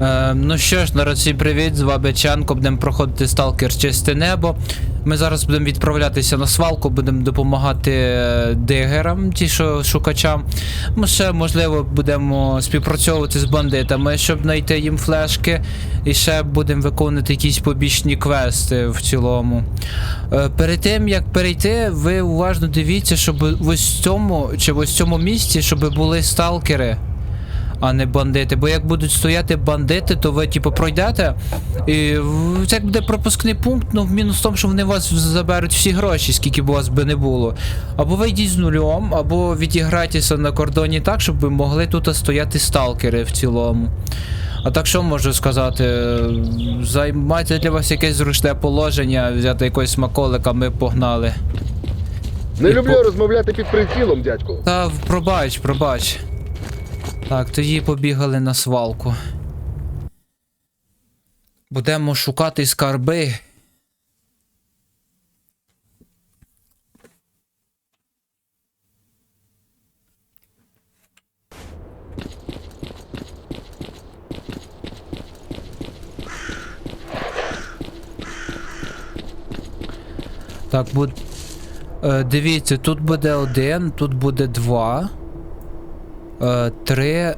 Е, ну що ж, народ, привіт, з вами Чанко, будемо проходити сталкер Чисте небо. Ми зараз будемо відправлятися на свалку, будемо допомагати е, дигерам, ті, що шукачам. Ми ще, можливо, будемо співпрацьовувати з бандитами, щоб знайти їм флешки. І ще будемо виконувати якісь побічні квести в цілому. Е, перед тим, як перейти, ви уважно дивіться, щоб в ось цьому чи в ось цьому місці, щоб були сталкери а не бандити. Бо як будуть стояти бандити, то ви типу пройдете. І це як буде пропускний пункт, ну мінус в тому, що вони вас заберуть всі гроші, скільки б у вас би не було. Або ви йдіть з нульом, або відіграйтеся на кордоні так, щоб ви могли тут стояти сталкери в цілому. А так що можу сказати? Займайте для вас якесь зручне положення, взяти якогось смаколика, ми погнали. Не І люблю по- розмовляти під прицілом, дядьку. Та пробач, пробач. Так, тоді побігали на свалку. Будемо шукати скарби. Так, буд... Е, дивіться, тут буде один, тут буде два. Е, три.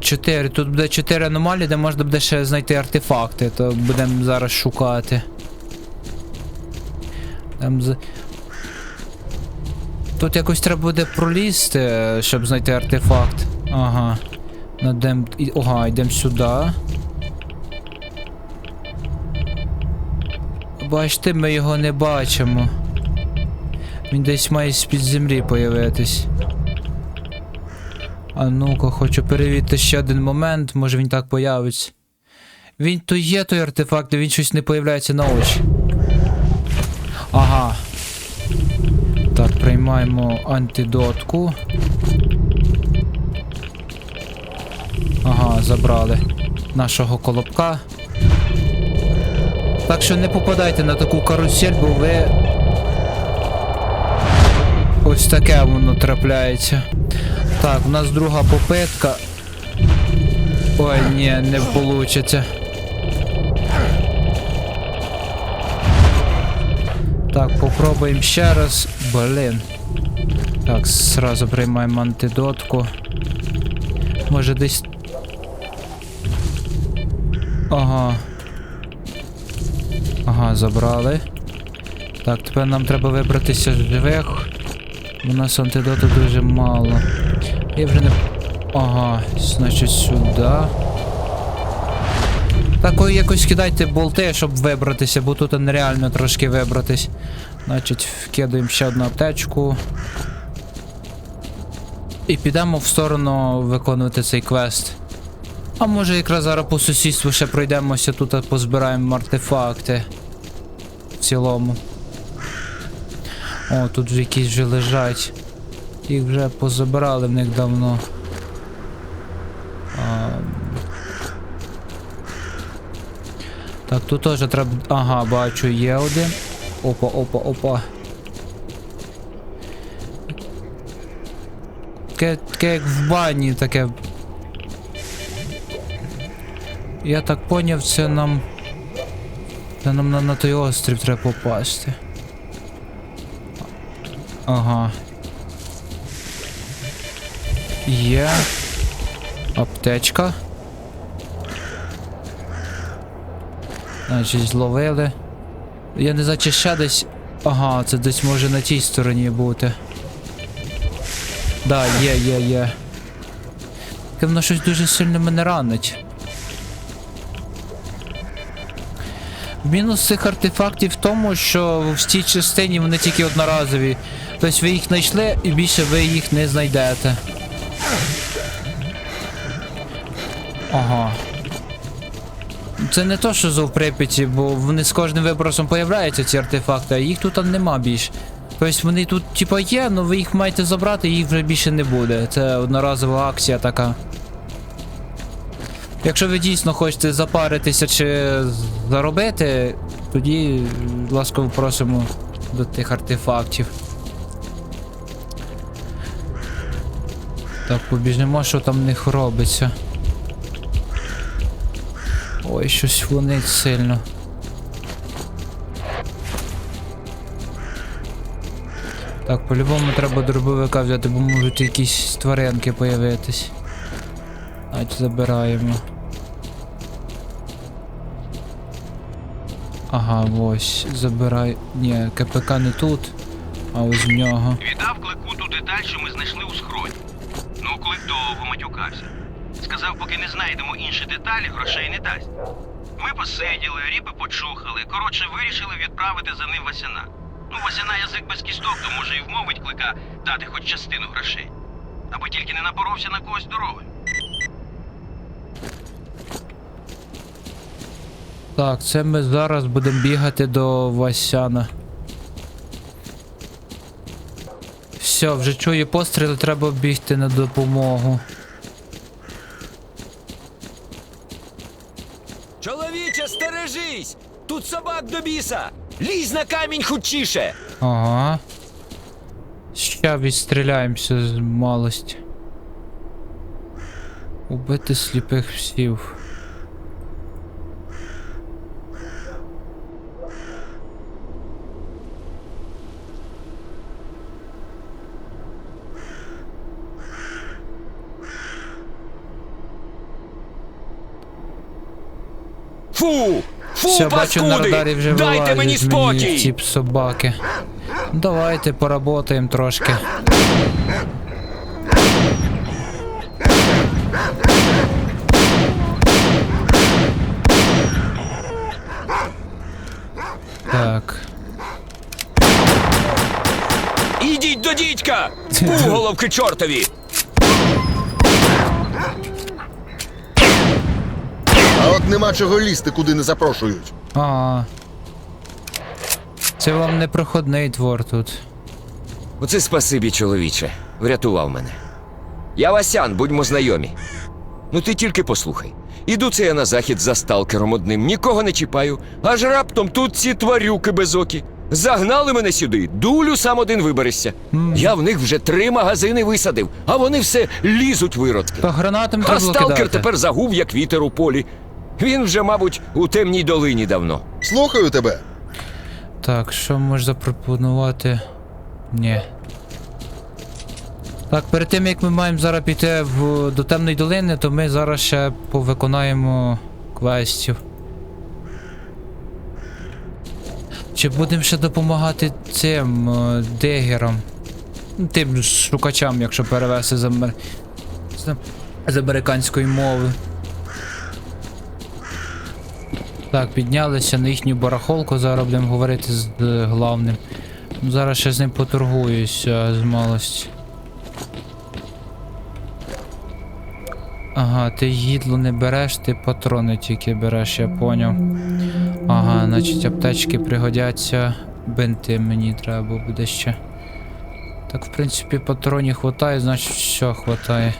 Чотири. Тут буде чотири аномалії, де можна буде ще знайти артефакти, то будемо зараз шукати. Там з... Тут якось треба буде пролізти, щоб знайти артефакт. Ага. Надем... Ага, йдемо сюди. Бачите, ми його не бачимо. Він десь має з-під землі появитись. А ну-ка, хочу перевірити ще один момент, може він так появиться. Він то є той артефакт, він щось не появляється на очі. Ага. Так, приймаємо антидотку. Ага, забрали нашого колобка. Так що не попадайте на таку карусель, бо ви. Ось таке воно трапляється. Так, у нас друга попитка. Ой, ні, не вийде. Так, попробуємо ще раз. Блін. Так, зразу приймаємо антидотку. Може десь. Ага. Ага, забрали. Так, тепер нам треба вибратися з живих. У нас антидоту дуже мало. Я вже не. Ага, значить сюди. Так якось кидайте болти, щоб вибратися, бо тут нереально трошки вибратись. Значить, вкидаємо ще одну аптечку. І підемо в сторону виконувати цей квест. А може якраз зараз по сусідству ще пройдемося тут, а позбираємо артефакти. В цілому. О, тут вже якісь вже лежать. Їх вже позабирали в них давно. А... Так, тут теж треба. Ага, бачу, є один. Опа, опа, опа. Таке, таке як в бані, таке. Я так поняв, це нам. Це нам на, на той острів треба попасти. Ага. Є. Аптечка. Значить, зловили. Я не знаю, чи ще десь. Ага, це десь може на тій стороні бути. Да, є, є, є. Таке воно щось дуже сильно мене ранить. Мінус цих артефактів в тому, що в цій частині вони тільки одноразові. Тобто ви їх знайшли і більше ви їх не знайдете. Ага. Це не то, що зов Прип'яті, бо вони з кожним вибросом появляються, ці артефакти, а їх тут нема більше. Тобто вони тут, типа, є, але ви їх маєте забрати, їх вже більше не буде. Це одноразова акція така. Якщо ви дійсно хочете запаритися чи заробити, тоді ласково просимо до тих артефактів. Так, побіжнемо, що там в них робиться. Ой, щось фонить сильно. Так, по-любому треба дробовика взяти, бо можуть якісь тваринки появитись. Ать забираємо. Ага, ось, забирай. Ні, КПК не тут, а ось в нього. Віддав клику ту деталь, що ми знайшли у схроні. Ну, клик довго матюкався. Сказав, поки не знайдемо інші деталі, грошей не дасть. Ми посиділи, ріпи почухали. Коротше, вирішили відправити за ним Васяна. Ну, Васяна язик без кісток, то може і вмовить клика дати хоч частину грошей. Аби тільки не напоровся на когось дорогою. Так, це ми зараз будемо бігати до Васяна. Все, вже чую постріли, треба бігти на допомогу. Чоловіче, стережись! Тут собак! Лізь на камінь хутчіше! Ага. Ще відстріляємося з малості. Убити сліпих псів. Фу! Фу, Все, бачу на радарі вже Дайте мені спокій! ці собаки. Давайте поработаємо трошки. Так. Ідіть до дідька! Пуголовки чортові! А от нема чого лізти, куди не запрошують. А. Це вам не проходний двор тут. Оце спасибі, чоловіче. Врятував мене. Я Васян, будьмо знайомі. Ну ти тільки послухай. Іду це я на захід за сталкером одним, нікого не чіпаю, аж раптом тут ці тварюки безокі. Загнали мене сюди, дулю сам один виберешся. Я в них вже три магазини висадив, а вони все лізуть виродки. Та гранатами А треба сталкер кидати. тепер загув, як вітер у полі. Він вже, мабуть, у темній долині давно. Слухаю тебе. Так, що можеш запропонувати? Ні. Так, перед тим як ми маємо зараз піти в, до темної долини, то ми зараз ще повиконаємо квестів. Чи будемо ще допомагати цим е, дегерам? Ну, Тим шукачам, якщо перевести з, амер... з, з американської мови. Так, піднялися на їхню барахолку, зараз будемо говорити з е, главним. Ну, Зараз ще з ним поторгуюся з малості. Ага, ти їдло не береш, ти патрони тільки береш, я поняв. Ага, значить аптечки пригодяться. Бинти мені треба буде ще. Так, в принципі, патронів хватає, значить все хватає.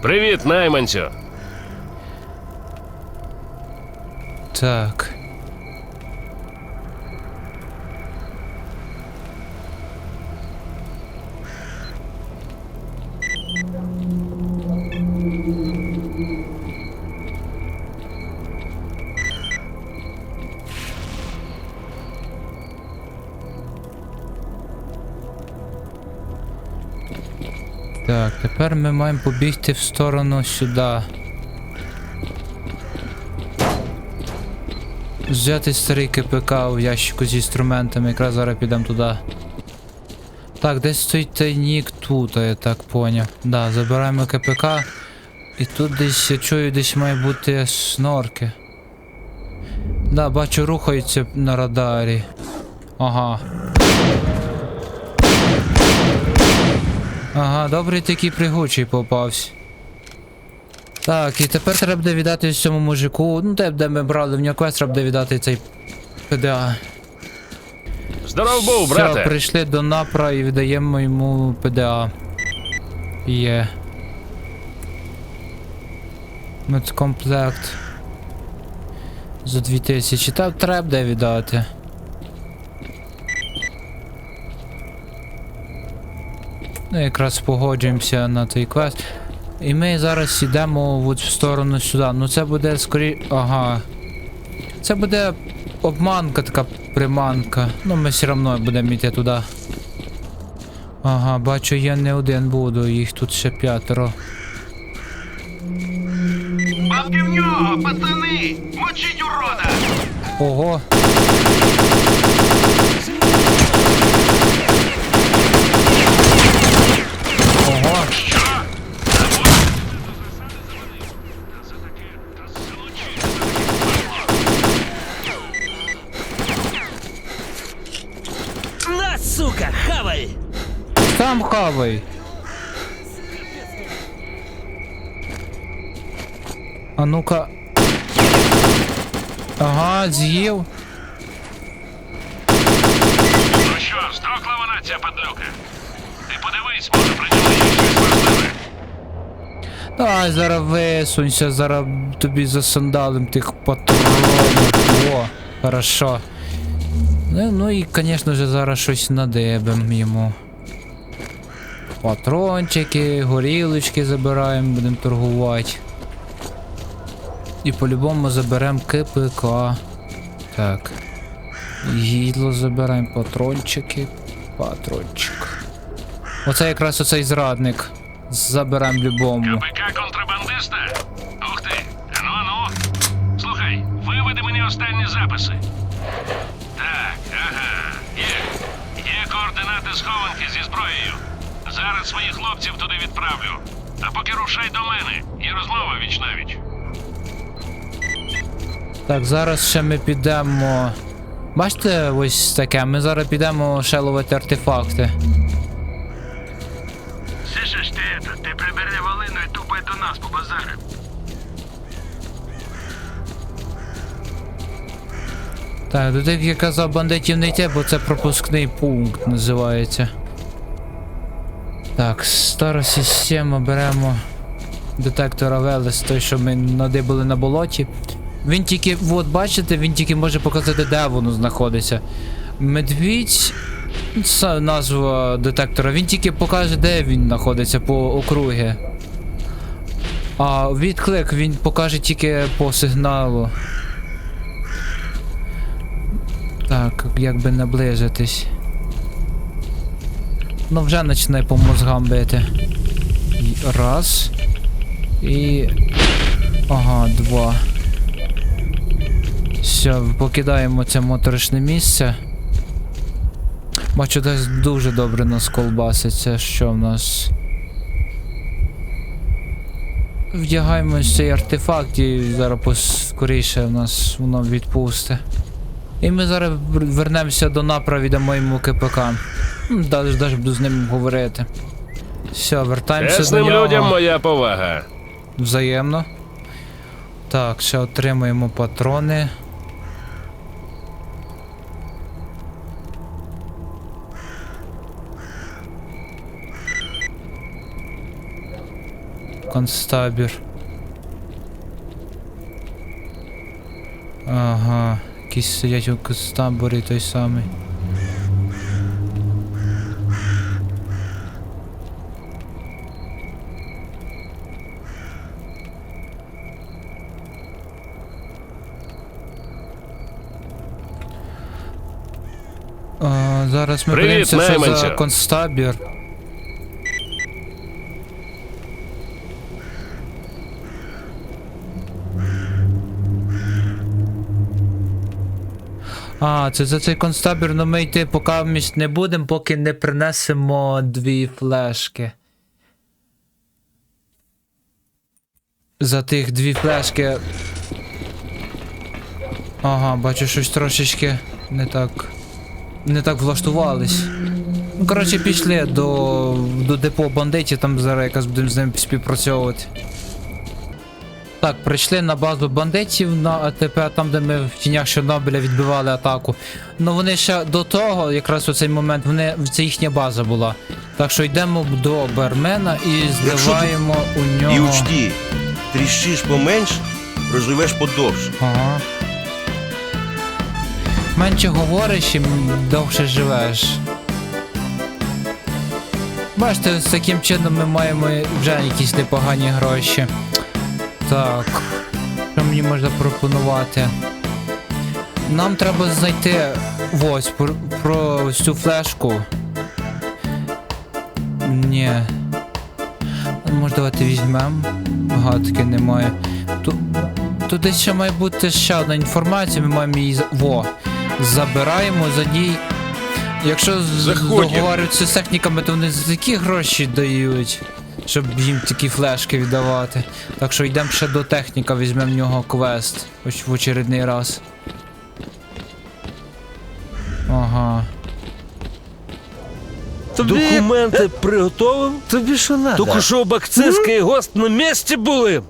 Привіт, найманцю. Так. Тепер ми маємо побігти в сторону сюди. Взяти старий КПК в ящику з інструментами, якраз зараз підемо туди. Так, десь стоїть тайнік тут, я так поняв. Да, забираємо КПК. І тут десь я чую, десь має бути снорки. Да, бачу, рухаються на радарі. Ага. Ага, добрий такий пригучий попався. Так, і тепер треба буде віддати цьому мужику. Ну, те, де ми брали в нього квест, треба буде віддати цей ПДА. Здоров був, Все, прийшли до напра і віддаємо йому ПДА. Є. Медкомплект. За 2000. Та треба де віддати. Ну, якраз погоджуємося на той квест. І ми зараз йдемо от в сторону сюди. Ну це буде скорі. Ага. Це буде обманка, така приманка. Ну ми все одно будемо йти туди. Ага, бачу, я не один буду, їх тут ще п'ятеро. Бабки в нього, пацани! Мочіть урода! Ого. Сам. А ну-ка. Ага, з'їв. Ну що, здохла вона ця падлюка? Ти подивись, може при ньому є щось важливе. Давай зараз висунься, зараз тобі засандалим тих патронів. О, хорошо. Ну, ну і, звісно ж, зараз щось надебем йому. Патрончики, горілочки забираємо, будемо торгувати. І по-любому заберемо КПК. Так. Їдло забираємо, патрончики. Патрончик. Оце якраз оцей зрадник. Заберемо любому. КПК контрабандиста? Ух ти! Ану, ану. Слухай, виведи мені останні записи. Зараз своїх хлопців туди відправлю. А поки рушай до мене. Є розмова віч навіч. Так, зараз ще ми підемо. Бачите, ось таке, ми зараз підемо ще ловити артефакти. Слышиш ти это, ти прибери волину і тупай до нас по базару. Так, до тих, я казав, бандитів не йти, бо це пропускний пункт називається. Так, стара система, беремо детектора Велес, той, що ми надибали на болоті. Він тільки, от бачите, він тільки може показати, де воно знаходиться. Медвідь, це назва детектора, він тільки покаже, де він знаходиться по округі. А відклик він покаже тільки по сигналу. Так, як би наблизитись. Ну вже починає по мозгам бити. Раз. І. Ага, два. Все, покидаємо це моторошне місце. Бачу, десь дуже добре нас колбаситься. Що в нас? Вдягаємось в цей артефакт і зараз поскоріше в нас воно відпусте. І ми зараз вернемося до направі до моєму КПК. Даже, даже буду з ним говорити. Все, вертаємося до Чесним нього. людям моя повага. Взаємно. Так, ще отримуємо патрони. Констабір. Ага, якісь сидять у констаборі той самий. А, зараз ми Привіт, подивимося, що за констабір. А, це за цей констабір, ну ми йти поки місць не будемо, поки не принесемо дві флешки. За тих дві флешки. Ага, бачу, щось трошечки не так. Не так влаштувались. Ну, коротше, пішли до, до депо бандитів, там зараз якось будемо з ними співпрацьовувати. Так, прийшли на базу бандитів на АТП, там, де ми в тінях Чорнобиля відбивали атаку. Ну вони ще до того, якраз у цей момент, вони, це їхня база була. Так що йдемо до Бермена і зливаємо у нього. І учти, тріщиш поменш, проживеш подовше. Ага. Менше говориш і довше живеш. Бачите, з таким чином ми маємо вже якісь непогані гроші. Так. Що мені можна пропонувати? Нам треба знайти ось про, про цю флешку. Ні. Може давайте візьмемо. Гадки немає. Тут, тут десь ще має бути ще одна інформація, ми маємо її. Во! Забираємо за ній. Якщо договорюються з техніками, то вони за такі гроші дають, щоб їм такі флешки віддавати. Так що йдемо ще до техніка, візьмемо в нього квест ось в очередний раз. Ага. Тобі... Документи приготовив? Тобі що надо? Тільки що бакцистський гост на місці були.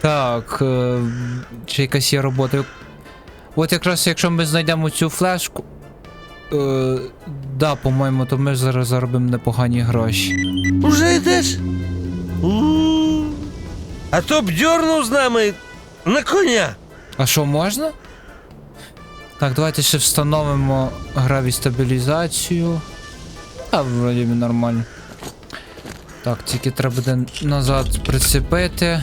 Так, е, чи якась є робота. От якраз якщо ми знайдемо цю флешку. Е, да, по-моєму, то ми зараз заробимо непогані гроші. Уже йдеш? М. А то б дьорнув з нами на коня. А що можна? Так, давайте ще встановимо гравій стабілізацію. А, вроді би нормально. Так, тільки треба буде назад прицепити.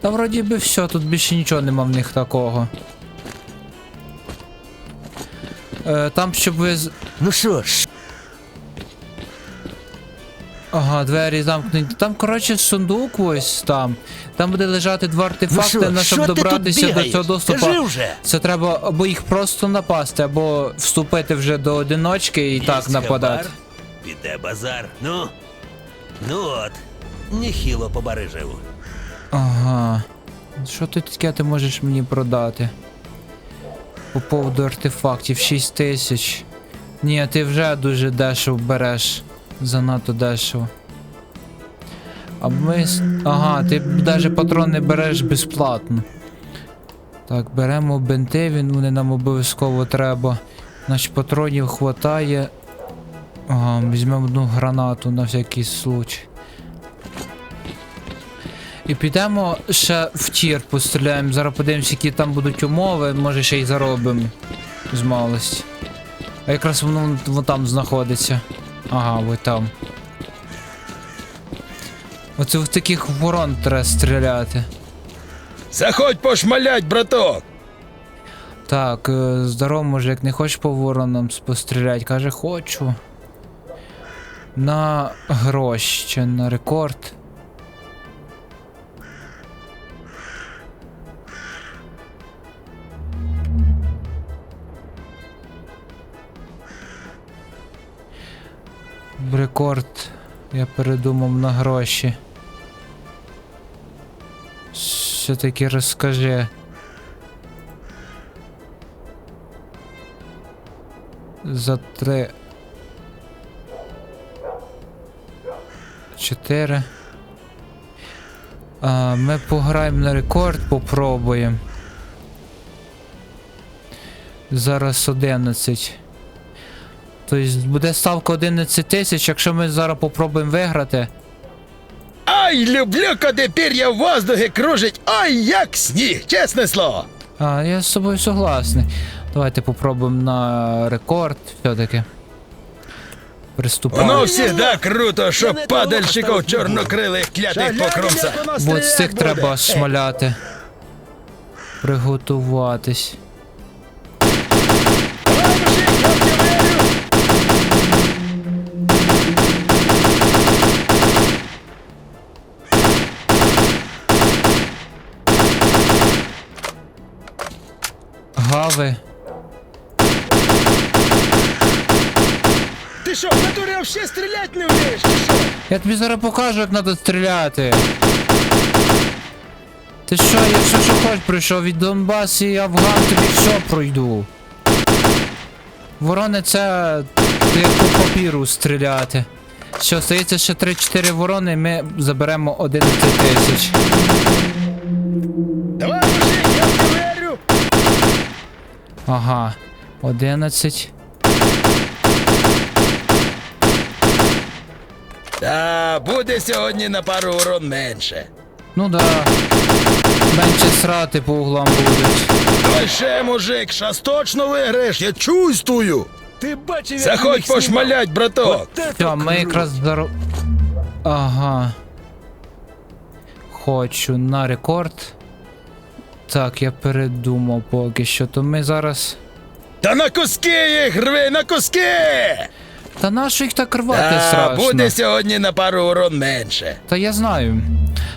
Та вроді би все, тут більше нічого нема в них такого. Е, там, щоб ви. Ну що ж, Ага, двері замкнені. Там, коротше, сундук ось там. Там буде лежати два ну артефакти, на щоб добратися до цього доступу. Вже. Це треба або їх просто напасти, або вступити вже до одиночки і так нападати. хабар, Піде базар. Ну. Ну от. Ніхіло побарижив. Ага. Що ти таке ти можеш мені продати? По поводу артефактів 6 тисяч. Ні, ти вже дуже дешево береш. Занадто дешево. А ми. Ага, ти навіть патрони береш безплатно. Так, беремо бенти, він вони нам обов'язково треба. Значить, патронів хватає. Ага, візьмемо одну гранату на всякий случай. І підемо ще в тір постріляємо. Зараз подивимося, які там будуть умови, може ще й заробимо з малості. А якраз воно вон там знаходиться. Ага, ви там. Оце в таких ворон треба стріляти. Заходь пошмалять, браток! Так, е, здорово, може, як не хочеш по воронам постріляти, каже, хочу. На гроші чи на рекорд. Рекорд я передумав на гроші. Все-таки розкажи. За три. Чотири. А, ми пограємо на рекорд, попробуємо. Зараз 11. Тобто буде ставка 11 тисяч, якщо ми зараз попробуємо виграти. Ай, люблю, коли пір'я в воздухі кружить, ой, як сніг, чесне слово. А, я з собою согласний. Давайте попробуємо на рекорд все-таки. Приступаємо. Воно всегда круто, що Я падальщиков чорнокрилих клятих покромса. Вот з цих треба шмаляти. Приготуватись. Гави. Ти що, в натурі взагалі стріляти не вмієш, чи що? Я тобі зараз покажу, як треба стріляти. Ти що, якщо що хоч прийшов від Донбас і Афган, тобі все пройду. Ворони це як по папіру стріляти. Що, стається ще 3-4 ворони, і ми заберемо 11 тисяч. Давай, мужик, я в тебе вірю. Ага. 11. Та, буде сьогодні на пару урон менше. Ну да. Менше срати по углам будуть. Ще, мужик, щас точно виграєш, я чувствую. Ти бачив, Заходь пошмалять, браток! Все, ми якраз здоров... Ага. Хочу на рекорд. Так, я передумав поки що, то ми зараз. Та на куски їх рви, на куски! Та нащо їх так рвати А, страшно? буде сьогодні на пару урон менше. Та я знаю.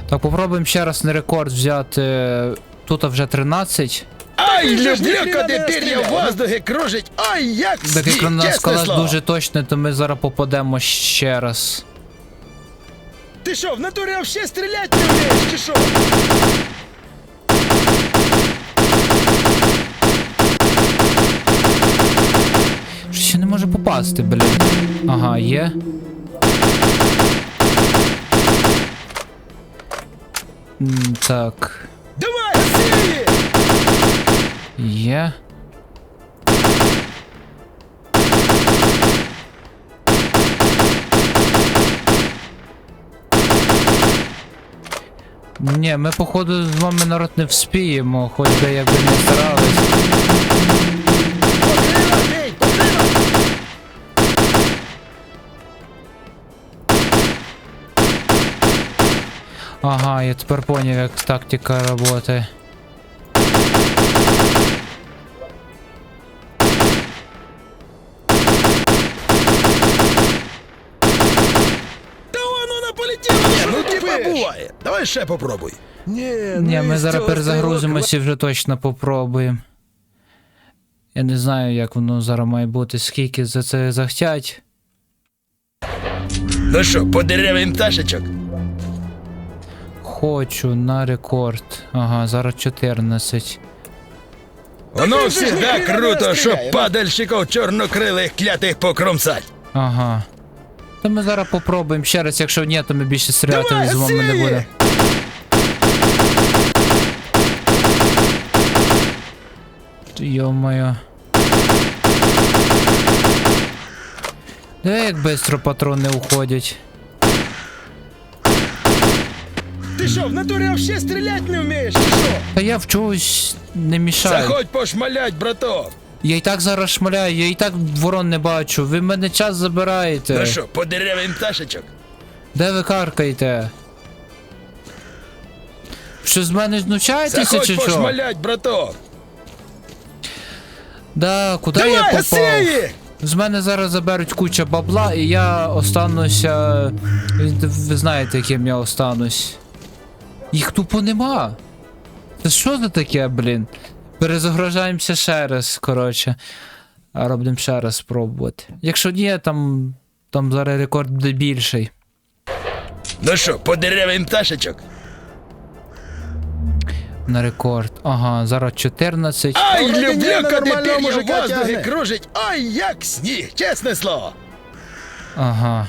Так, попробуємо ще раз на рекорд взяти. Тут вже 13. Ай, люблю, коли пір'я в воздухи кружить. Ай, як Так як сніг, нас чесне дуже точно, то ми зараз попадемо ще раз. Ти що, в натурі вообще стріляти не вмієш, чи що? Не може попасти, блін. Ага, є. Так, Давай, є. Ні, ми походу з вами народ не вспіємо, хоч би якби не старались. Ага, я тепер поняв, як тактика роботи. Ні, ну типа буває. Давай ще попробуй. Ні, Ні, ну ми зараз перезагрузимося і вже точно попробуємо. Я не знаю, як воно зараз має бути, скільки за це захтять. Ну що, по пташечок? Хочу на рекорд. Ага, зараз 14. Воно ти ж всегда круто, щоб стріляє, падальщиков чорнокрилих клятих покромсать. Ага. То ми зараз попробуємо ще раз, якщо ні, то ми більше стріляти з вами не буде. Йо-моє. Диви, як швидко патрони уходять. Що, в натурі вообще стріляти не вмієш, що? Та я вчусь не мішаю. Заходь пошмалять, браток. Я і так зараз шмаляю, я і так ворон не бачу. Ви в мене час забираєте. Ну що, по деревим пташечок? Де ви каркаєте? Що з мене знущаєтеся Заходь чи що? пошмалять, браток. Да, куди я Давай, попав? гаси! З мене зараз заберуть куча бабла, і я остануся. Ви знаєте, ким я останусь. Їх тупо нема. Це що за таке, блін? Перезагружаємося ще раз, коротше. А робимо ще раз спробувати. Якщо ні, там. Там зараз рекорд буде більший. Ну що, по деревим пташечок? На рекорд. Ага, зараз 14. Ай, Доброго люблю, коли нормального пір'я в мужика тягне. кружить. Ай, як сніг, чесне слово. Ага.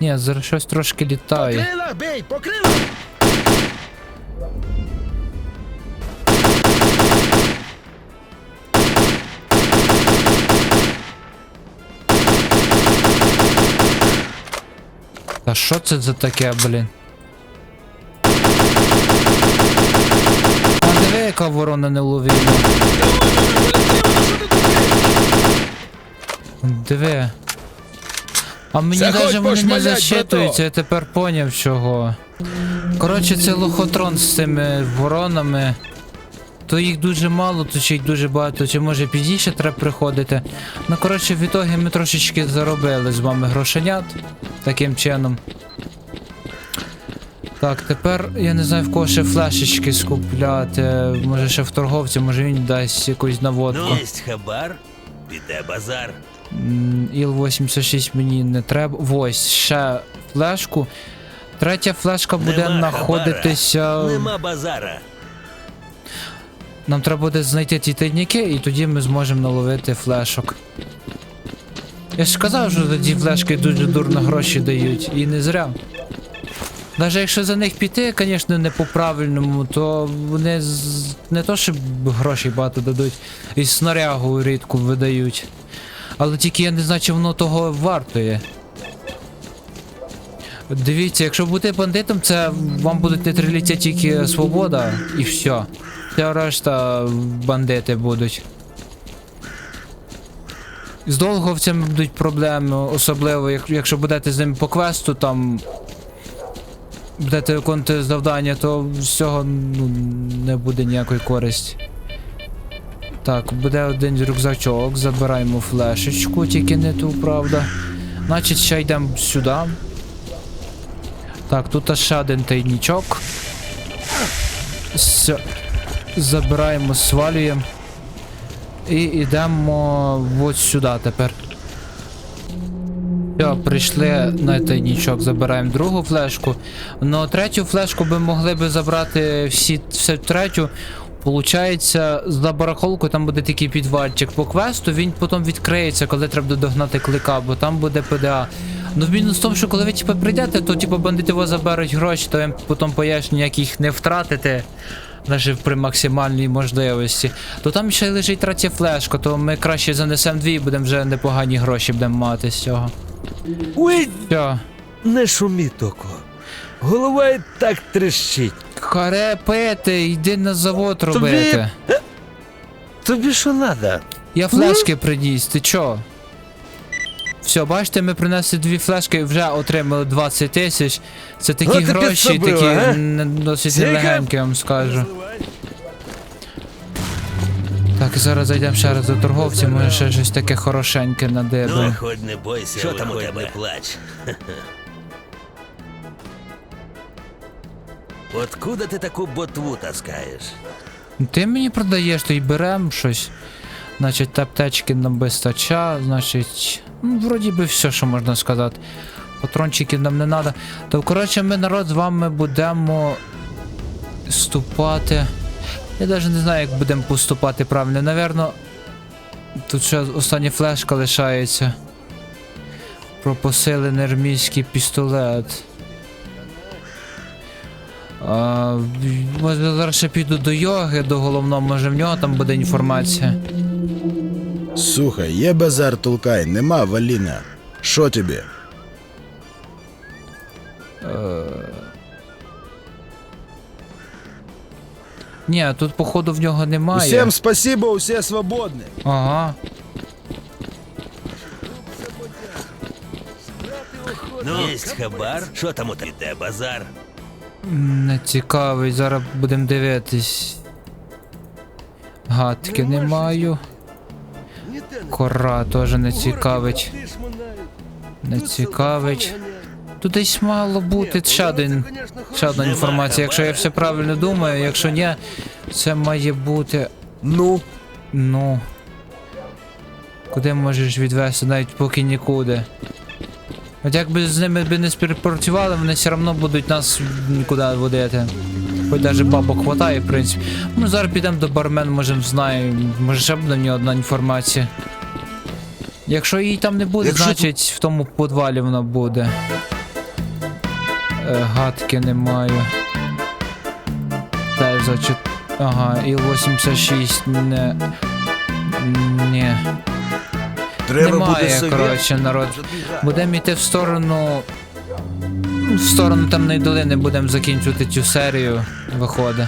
Ні, зараз щось трошки літає. Покрила, бей, покрила! Та що це за таке, блін? А диви, яка ворона неловільна. Диви. А мені навіть вони не защитуються, я тепер поняв чого. Коротше, це лохотрон з цими воронами. То їх дуже мало, то чи їх дуже багато, чи може пізніше треба приходити. Ну, коротше, в ітогі ми трошечки заробили з вами грошенят таким чином. Так, тепер я не знаю в кого ще флешечки скупляти. Може ще в торговця, може він дасть якусь наводку. Ну, єсть хабар, піде базар. Іл-86 мені не треба. Ось, ще флешку. Третя флешка буде Нема знаходитися. хабара, Нема базара. Нам треба буде знайти ті тайники, і тоді ми зможемо наловити флешок. Я ж казав, що ті флешки дуже дурно гроші дають, і не зря. Навіть якщо за них піти, звісно, не по-правильному, то вони не то, щоб грошей багато дадуть, і снарягу рідку видають. Але тільки я не знаю, чи воно того вартує. Дивіться, якщо бути бандитом, це вам будуть нейтралітет тільки свобода і все. Вся решта бандити будуть. З долговцями будуть проблеми, особливо, як- якщо будете з ними по квесту, там. Будете виконувати завдання, то з цього ну, не буде ніякої користі. Так, буде один рюкзачок, забираємо флешечку, тільки не ту, правда. Значить, ще йдемо сюди. Так, тут ще один тайнічок. С... Забираємо, свалюємо. І йдемо от сюди тепер. Все, прийшли на тайнічок, забираємо другу флешку. Ну, третю флешку би могли би забрати всі все третю. Получається, за барахолку там буде такий підвальчик по квесту, він потім відкриється, коли треба догнати клика, бо там буде ПДА. Ну мінус в тому, що коли ви типу, прийдете, то типу, бандити вас заберуть гроші, то їм потім поясню, як їх не втратити. Навіть при максимальній можливості. То там ще лежить третя флешка, то ми краще занесемо дві і будемо вже непогані гроші будемо мати з цього. Ой, Все. не шумі токо. Голова і так трещить. Харе пити, йди на завод робити. Тобі що надо? Я флешки приніс, ти чо? Все, бачите, ми принесли дві флешки і вже отримали 20 тисяч. Це такі Ну, гроші, такі а? досить нелегенькі, я вам скажу. Так, зараз зайдемо ще раз до торговців, може ще щось таке хорошеньке Ну, надибаємо. хоч не бойся, що там у тебе? Не плач. Откуда ти таку ботву таскаєш? Ти мені продаєш, то й берем щось. Значить, аптечки нам вистача, значить. Ну, вроді би все, що можна сказати. Патрончиків нам не треба. То коротше, ми народ з вами будемо вступати. Я навіть не знаю, як будемо поступати правильно. Навірно, тут ще остання флешка лишається. Про посилений армійський пістолет. А, зараз ще піду до йоги, до головного, може в нього там буде інформація. Слухай, є базар толкай, нема валіна. Що тобі? Ні, тут походу в нього немає. Усім спасибо, усі свободні. Ага. Ну, Єсть хабар? Що там у тебе? Базар? Не цікавий, зараз будемо дивитись. Гадки не маю. Кора теж не цікавить. Не цікавить. Тут десь мало бути ще один. Ще одна інформація. Якщо я все правильно думаю, якщо ні, це має бути. Ну, Ну. Куди можеш відвести, навіть поки нікуди. От якби з ними би не співпрацювали, вони все одно будуть нас нікуди водити. Хоч навіть бабок хватає, в принципі. Ми зараз підемо до бармен, може знає, може ще буде в нього одна інформація. Якщо її там не буде, Якщо значить в тому підвалі вона буде. Е, гадки не маю. Дай за чот... Ага, Іл-86 не. Ні. треба буде Немає, коротше, народ. Будемо йти в сторону. В сторону темної долини будемо закінчувати цю серію. Виходить.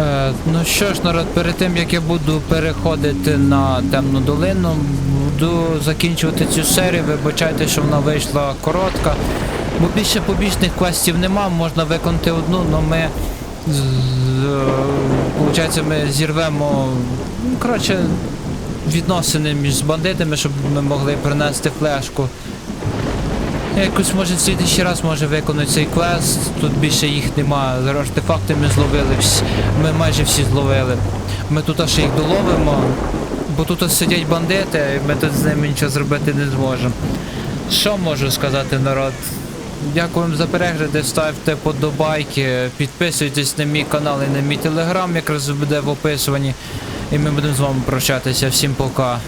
Е, ну що ж, народ, перед тим як я буду переходити на темну долину, буду закінчувати цю серію. Вибачайте, що вона вийшла коротка. Бо більше побічних квестів нема, можна виконати одну, але ми. Получається, ми зірвемо. ну, Коротше, відносини між бандитами, щоб ми могли принести флешку. Якось може в слідчий раз може виконати цей квест. Тут більше їх нема. Артефакти ми зловили всі. Ми майже всі зловили. Ми тут ще їх доловимо, бо тут сидять бандити, і ми тут з ними нічого зробити не зможемо. Що можу сказати, народ? Дякую вам за перегляди, ставте подобайки, підписуйтесь на мій канал і на мій телеграм, якраз буде в описуванні. І ми будемо з вами прощатися. Всім пока.